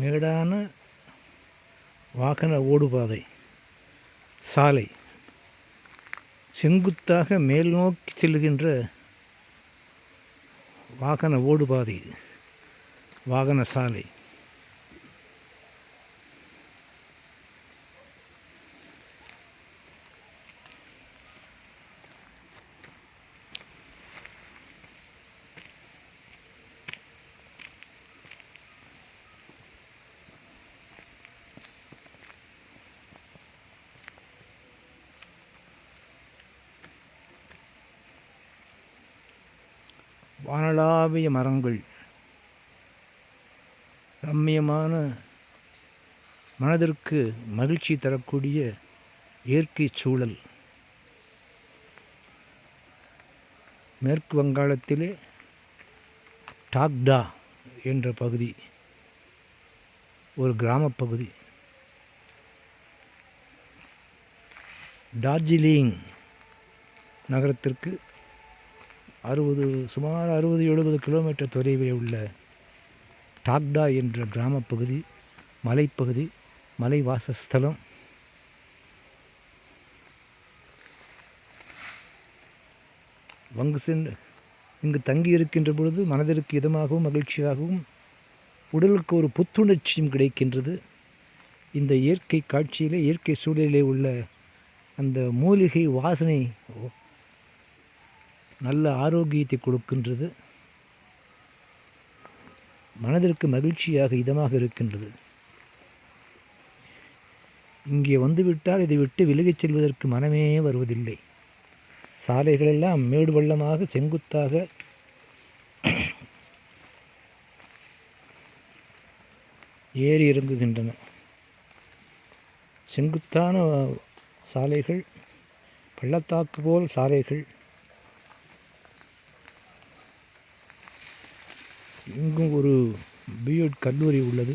மேடான வாகன ஓடுபாதை சாலை செங்குத்தாக மேல் நோக்கி செல்லுகின்ற வாகன ஓடுபாதை வாகன சாலை. வானளாவிய மரங்கள். ரம்மியமான மனதிற்கு மகிழ்ச்சி தரக்கூடிய இயற்கை சூழல். மேற்கு வங்காளத்திலே டாக்டா என்ற பகுதி ஒரு கிராமப் பகுதி. டார்ஜிலிங் நகரத்திற்கு அறுபது சுமார் அறுபது எழுபது கிலோமீட்டர் தொலைவில் உள்ள டாக்டா என்ற கிராமப் பகுதி மலைப்பகுதி மலைவாசஸ்தலம். வங்கு சென்று இங்கு தங்கி இருக்கின்ற பொழுது மனதிற்கு இதமாகவும் மகிழ்ச்சியாகவும் உடலுக்கு ஒரு புத்துணர்ச்சியும் கிடைக்கின்றது. இந்த இயற்கை காட்சியிலே இயற்கை சூழலிலே உள்ள அந்த மூலிகை வாசனை நல்ல ஆரோக்கியத்தை கொடுக்கின்றது. மனதிற்கு மகிழ்ச்சியாக இதமாக இருக்கின்றது. இங்கே வந்துவிட்டால் இதை விட்டு விலகிச் செல்வதற்கு மனமே வருவதில்லை. சாலைகளெல்லாம் மேடு பள்ளமாக செங்குத்தாக. ஏறி இறங்குகின்றன. செங்குத்தான சாலைகள் பள்ளத்தாக்கு போல் சாலைகள். இங்கும் ஒரு பிஎட் கல்லூரி உள்ளது.